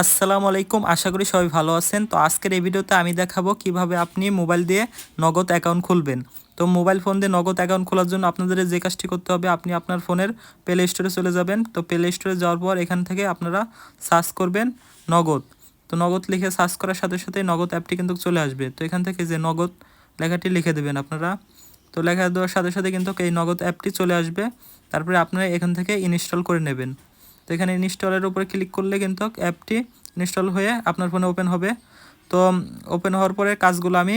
আসসালামু আলাইকুম, আশা করি সবাই ভালো আছেন। তো আজকের এই ভিডিওতে আমি দেখাবো কীভাবে আপনি মোবাইল দিয়ে নগদ অ্যাকাউন্ট খুলবেন। তো মোবাইল ফোন দিয়ে নগদ অ্যাকাউন্ট খোলার জন্য আপনাদের যে কাজটি করতে হবে, আপনি আপনার ফোনের প্লে স্টোরে চলে যাবেন। তো প্লে স্টোরে যাওয়ার পর এখান থেকে আপনারা সার্চ করবেন নগদ। তো নগদ লিখে সার্চ করার সাথে সাথে নগদ অ্যাপটি কিন্তু চলে আসবে। তো এখান থেকে যে নগদ লেখাটি লিখে দেবেন আপনারা। তো লেখা দেওয়ার সাথে সাথে কিন্তু এই নগদ অ্যাপটি চলে আসবে। তারপরে আপনারা এখান থেকে ইনস্টল করে নেবেন। তো এখানে ইনস্টলের উপরে ক্লিক করলে কিন্তু অ্যাপটি ইনস্টল হয়ে আপনার ফোনে ওপেন হবে। তো ওপেন হওয়ার পরে কাজগুলো আমি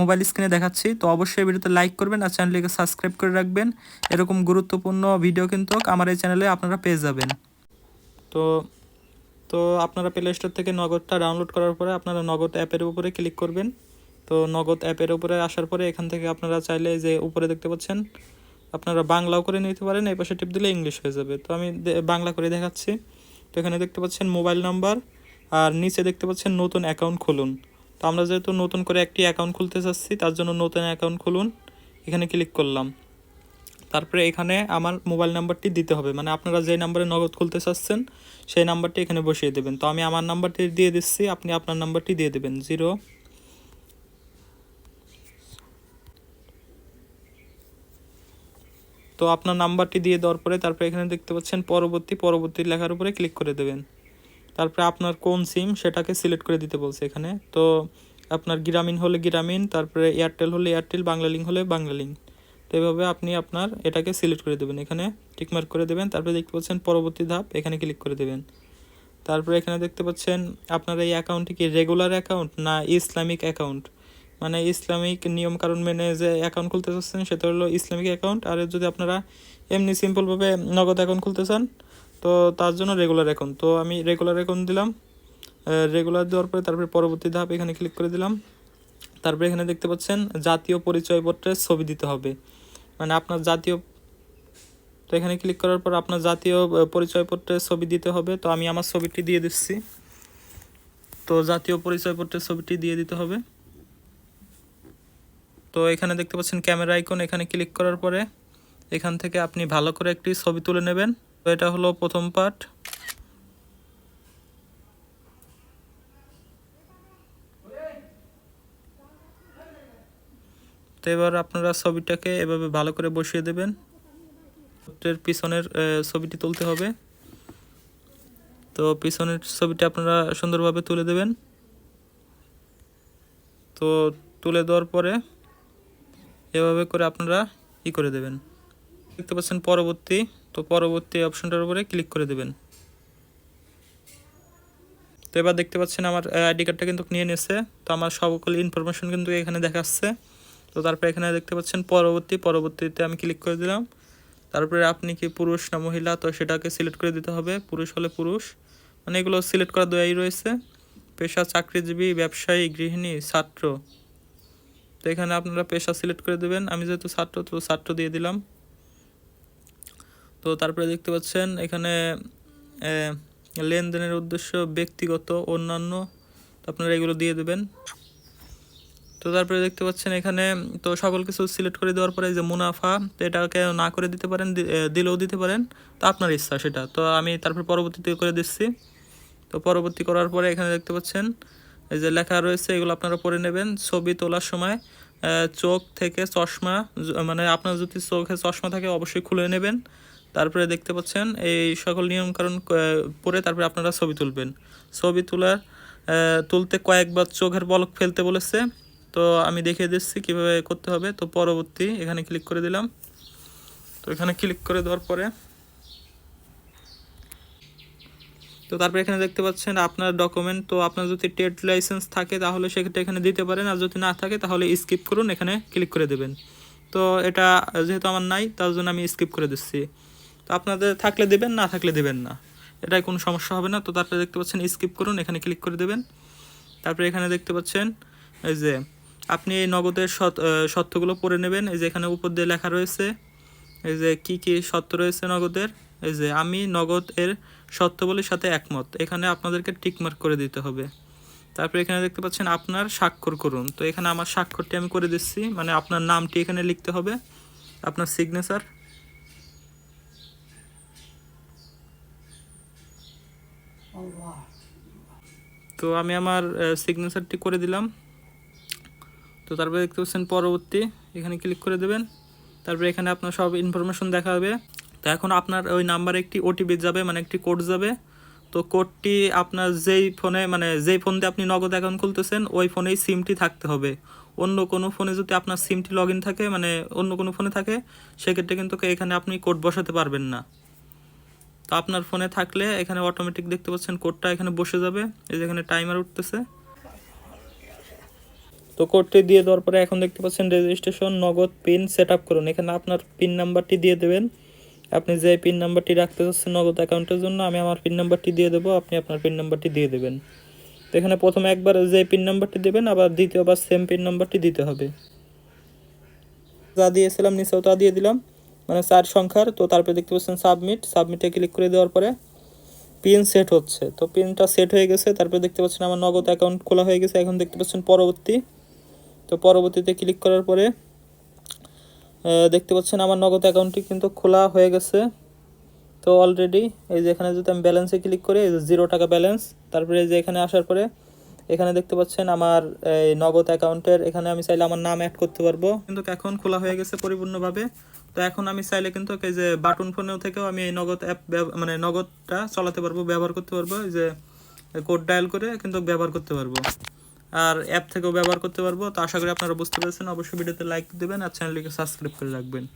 মোবাইল স্ক্রিনে দেখাচ্ছি। তো অবশ্যই ভিডিওতে লাইক করবেন আর চ্যানেলটিকে সাবস্ক্রাইব করে রাখবেন। এরকম গুরুত্বপূর্ণ ভিডিও কিন্তু আমার এই চ্যানেলে আপনারা পেয়ে যাবেন। তো তো আপনারা প্লে স্টোর থেকে নগদটা ডাউনলোড করার পরে আপনারা নগদ অ্যাপের উপরে ক্লিক করবেন। তো নগদ অ্যাপের উপরে আসার পরে এখান থেকে আপনারা চাইলে যে উপরে দেখতে পাচ্ছেন আপনারা বাংলাও করে নিতে পারেন, এই পাশে টিপ দিলে ইংলিশ হয়ে যাবে। তো আমি বাংলা করে দেখাচ্ছি। তো এখানে দেখতে পাচ্ছেন মোবাইল নাম্বার আর নিচে দেখতে পাচ্ছেন নতুন অ্যাকাউন্ট খুলুন। তো আমরা যেহেতু নতুন করে একটি অ্যাকাউন্ট খুলতে চাচ্ছি, তার জন্য নতুন অ্যাকাউন্ট খুলুন। এখানে ক্লিক করলাম। তারপরে এখানে আমার মোবাইল নাম্বারটি দিতে হবে। মানে আপনারা যে নাম্বারে নগদ খুলতে চাচ্ছেন, সেই নাম্বারটি এখানে বসিয়ে দেবেন। তো আমি আমার নাম্বারটি দিয়ে দিচ্ছি, আপনি আপনার নাম্বারটি দিয়ে দেবেন। জিরো তো আপনার নাম্বারটি দিয়ে দেওয়ার পরে তারপরে এখানে দেখতে পাচ্ছেন পরবর্তী পরবর্তী লেখার উপরে ক্লিক করে দেবেন। তারপরে আপনার কোন সিম সেটাকে সিলেক্ট করে দিতে বলছে এখানে। তো আপনার গ্রামীণ হলে গ্রামীণ, তারপরে এয়ারটেল হলে এয়ারটেল, বাংলা লিঙ্ক হলে বাংলা লিঙ্ক। তো এভাবে আপনি আপনার এটাকে সিলেক্ট করে দেবেন। এখানে টিকমার্ক করে দেবেন। তারপরে দেখতে পাচ্ছেন পরবর্তী ধাপ, এখানে ক্লিক করে দেবেন। তারপরে এখানে দেখতে পাচ্ছেন আপনার এই অ্যাকাউন্টটি কি রেগুলার অ্যাকাউন্ট না ইসলামিক অ্যাকাউন্ট মানে ইসলামিক নিয়ম কারণ মেনে যে অ্যাকাউন্ট খুলতে চাচ্ছেন, সেটা হলো ইসলামিক অ্যাকাউন্ট আর যদি আপনারা এমনি সিম্পলভাবে নগদ অ্যাকাউন্ট খুলতে চান, তো তার জন্য রেগুলার অ্যাকাউন্ট তো আমি রেগুলার অ্যাকাউন্ট দিলাম। রেগুলার দেওয়ার পরে তারপরে পরবর্তী ধাপ এখানে ক্লিক করে দিলাম। তারপরে এখানে দেখতে পাচ্ছেন, জাতীয় পরিচয়পত্রের ছবি দিতে হবে। মানে আপনার জাতীয়, তো এখানে ক্লিক করার পর আপনার জাতীয় পরিচয়পত্রের ছবি দিতে হবে। তো আমি আমার ছবিটি দিয়ে দিচ্ছি। তো জাতীয় পরিচয়পত্রের ছবিটি দিয়ে দিতে হবে। তো এখানে দেখতে পাচ্ছেন ক্যামেরা আইকন, এখানে ক্লিক করার পরে এখান থেকে আপনি ভালো করে একটি ছবি তুলে নেবেন। তো এটা হলো প্রথম পার্ট। তো এবার আপনারা ছবিটাকে এভাবে ভালো করে বসিয়ে দেবেন। পিছনের ছবিটি তুলতে হবে। তো পিছনের ছবিটা আপনারা সুন্দরভাবে তুলে দেবেন। তো তুলে দেওয়ার পরে এভাবে করে আপনারা ই করে দেবেন। দেখতে পাচ্ছেন পরবর্তী, তো পরবর্তী অপশনটার উপরে ক্লিক করে দেবেন। তো এবার দেখতে পাচ্ছেন আমার আইডি কার্ডটা কিন্তু নিয়ে নিয়েছে। তো আমার সকল ইনফরমেশন কিন্তু এখানে দেখাচ্ছে। তো তারপরে এখানে দেখতে পাচ্ছেন পরবর্তী, পরবর্তীতে আমি ক্লিক করে দিলাম। তারপরে আপনি কি পুরুষ না মহিলা, তো সেটাকে সিলেক্ট করে দিতে হবে। পুরুষ হলে পুরুষ। মানে এগুলো সিলেক্ট করা দেওয়াই রয়েছে। পেশা, চাকরিজীবী, ব্যবসায়ী, গৃহিণী, ছাত্র। তো এখানে আপনারা পেশা সিলেক্ট করে দেবেন। আমি যেহেতু ছাত্র, তো ছাত্র দিয়ে দিলাম। তো তারপরে দেখতে পাচ্ছেন, এখানে লেনদেনের উদ্দেশ্য ব্যক্তিগত, অন্যান্য আপনারা এগুলো দিয়ে দেবেন। তো তারপরে দেখতে পাচ্ছেন এখানে, তো সকল কিছু সিলেক্ট করে দেওয়ার পরে যে মুনাফা, তো এটাকে না করে দিতে পারেন দিলেও দিতে পারেন। তো আপনার ইচ্ছা সেটা। তো আমি তারপর পরবর্তীতে করে দিচ্ছি। তো পরবর্তী করার পরে এখানে দেখতে পাচ্ছেন এই যে লেখা রয়েছে এগুলো আপনারা পড়ে নেবেন। ছবি তোলার সময় চোখ থেকে চশমা মানে আপনার যদি চোখে চশমা থাকে অবশ্যই খুলে নেবেন। তারপরে দেখতে পাচ্ছেন এই সকল নিয়মকানুন আহ, পড়ে তারপরে আপনারা ছবি তুলবেন। ছবি তোলার তুলতে কয়েকবার চোখের বলক ফেলতে বলেছে। তো আমি দেখিয়ে দিচ্ছি কীভাবে করতে হবে। তো পরবর্তী এখানে ক্লিক করে দিলাম। তো এখানে ক্লিক করে দেওয়ার পরে তো তারপরে এখানে দেখতে পাচ্ছেন আপনার ডকুমেন্ট তো আপনার যদি ট্রেড লাইসেন্স থাকে তাহলে সেক্ষেত্রে এখানে দিতে পারেন, আর যদি না থাকে তাহলে স্কিপ করুন, এখানে ক্লিক করে দেবেন। তো এটা যেহেতু আমার নাই, তার জন্য আমি স্কিপ করে দিচ্ছি। তো আপনাদের থাকলে দেবেন, না থাকলে দেবেন না। এটাই কোনো সমস্যা হবে না। তো তারপরে দেখতে পাচ্ছেন স্কিপ করুন, এখানে ক্লিক করে দেবেন। তারপরে এখানে দেখতে পাচ্ছেন, এই যে আপনি এই নগদের শর্তগুলো পড়ে নেবেন। এই যে এখানে উপর দিয়ে লেখা রয়েছে, এই যে কী কী শর্ত রয়েছে নগদের? এই যে আমি নগদ এর শর্তাবলীর সাথে একমত। এখানে আপনাদেরকে টিকমার্ক করে দিতে হবে। তারপরে এখানে দেখতে পাচ্ছেন আপনার স্বাক্ষর করুন। তো এখানে আমার স্বাক্ষরটি আমি করে দিচ্ছি। মানে আপনার নামটি এখানে লিখতে হবে। আপনার সিগনেচার তো আমি আমার সিগনেচারটি করে দিলাম। তো তারপরে দেখতে পাচ্ছেন পরবর্তী। এখানে ক্লিক করে দেবেন। তারপরে এখানে আপনার সব ইনফরমেশন দেখা হবে। এখন আপনার ওই নাম্বারে একটি ওটিপি যাবে মানে একটি কোড যাবে। তো কোডটি আপনার যেই ফোনে মানে যেই ফোন দিয়ে আপনি নগদ অ্যাকাউন্ট খুলতেছেন, ওই ফোনেই সিমটি থাকতে হবে। অন্য কোনো ফোনে যদি আপনার সিমটি লগ থাকে মানে অন্য কোনো ফোনে থাকে, সেক্ষেত্রে কিন্তু এখানে আপনি কোড বসাতে পারবেন না। তো আপনার ফোনে থাকলে এখানে অটোমেটিক দেখতে পাচ্ছেন কোডটা এখানে বসে যাবে। এই যে এখানে টাইমার উঠতেছে। তো কোডটি দিয়ে দেওয়ার পরে এখন দেখতে পাচ্ছেন রেজিস্ট্রেশন নগদ পিন সেট আপ করুন। এখানে আপনার পিন নাম্বারটি দিয়ে দেবেন। আপনি যে পিন নাম্বারটি রাখতে চাচ্ছেন নগদ অ্যাকাউন্টের জন্য, আমি আমার পিন নাম্বারটি দিয়ে দেবো, আপনি আপনার পিন নাম্বারটি দিয়ে দেবেন। তো এখানে প্রথমে একবার যে পিন নাম্বারটি দেবেন, আবার দ্বিতীয়বার সেম পিন নাম্বারটি দিতে হবে। যা দিয়েছিলাম, নিচেও তা দিয়ে দিলাম। মানে চার সংখ্যার, তো তারপরে দেখতে পাচ্ছেন সাবমিট সাবমিটে ক্লিক করে দেওয়ার পরে পিন সেট হচ্ছে। তো পিনটা সেট হয়ে গেছে, তারপরে দেখতে পাচ্ছেন আমার নগদ অ্যাকাউন্ট খোলা হয়ে গেছে। এখন দেখতে পাচ্ছেন পরবর্তী। তো পরবর্তীতে ক্লিক করার পরে দেখতে পাচ্ছেন আমার নগদ অ্যাকাউন্টটি কিন্তু খোলা হয়ে গেছে। তো অলরেডি এই যে এখানে যদি আমি ব্যালেন্সে ক্লিক করি জিরো টাকা ব্যালেন্স তারপরে এই যে এখানে আসার পরে এখানে দেখতে পাচ্ছেন আমার, এই নগদ অ্যাকাউন্টের এখানে আমি চাইলে আমার নাম অ্যাড করতে পারব। কিন্তু এখন খোলা হয়ে গেছে পরিপূর্ণভাবে। তো এখন আমি চাইলে কিন্তু এই যে বাটন ফোনেও থেকেও আমি এই নগদ অ্যাপ মানে নগদটা চালাতে পারব, ব্যবহার করতে পারব। এই যে কোড ডায়াল করে কিন্তু ব্যবহার করতে পারব। আর অ্যাপ থেকেও ব্যবহার করতে পারব। তো আশা করি আপনারা বুঝতে পেরেছেন। অবশ্যই ভিডিওতে লাইক দেবেন আর চ্যানেলটিকে সাবস্ক্রাইব করে রাখবেন।